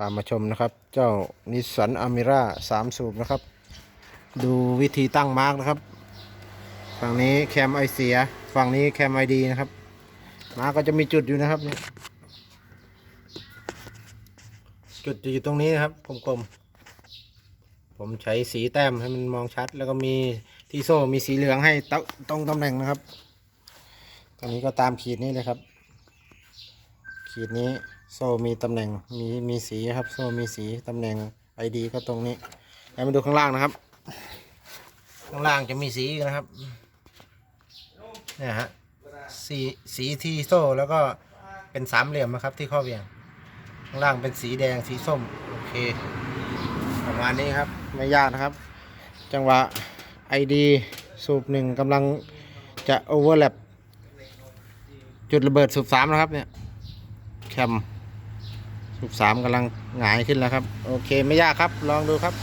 พามาชมนะครับ เจ้านิสสันอ m มิร่าสามสูบนะครับ ดูวิธีตั้งมาร์กนะครับ ฝั่งนี้แคมไอเสีย ฝั่งนี้แคมไอดีนะครับ มาร์กก็จะมีจุดอยู่นะครับเนี่ยจุดจะอยู่ตรงนี้นะครับกลมๆ ผมใช้สีแต้มให้มันมองชัด แล้วก็มีที่โซ่มีสีเหลืองให้ตรงตำแหน่งนะครับตรงนี้ก็ตามขีดนี้เลยครับ ขีดนี้โซ่มีตำแหน่งมีมีสีครับ โซ่มีสีตำแหน่งไอดีก็ตรงนี้แล้วมาดูข้างล่างนะครับ ข้างล่างจะมีสีนะครับเนี่ยฮะสีสีที่โซ่แล้วก็เป็นสามเหลี่ยมนะครับที่ข้อเวียง ข้างล่างเป็นสีแดงสีส้มโอเคประมาณนี้ครับไม่ยากนะครับ จังหวะ ID สูบหนึ่งกำลังจะโอเวอร์แลปจุดระเบิดสูบสามนะครับเนี่ย ม สุกสามกำลังหงายขึ้นแล้วครับ โอเคไม่ยากครับ ลองดูครับ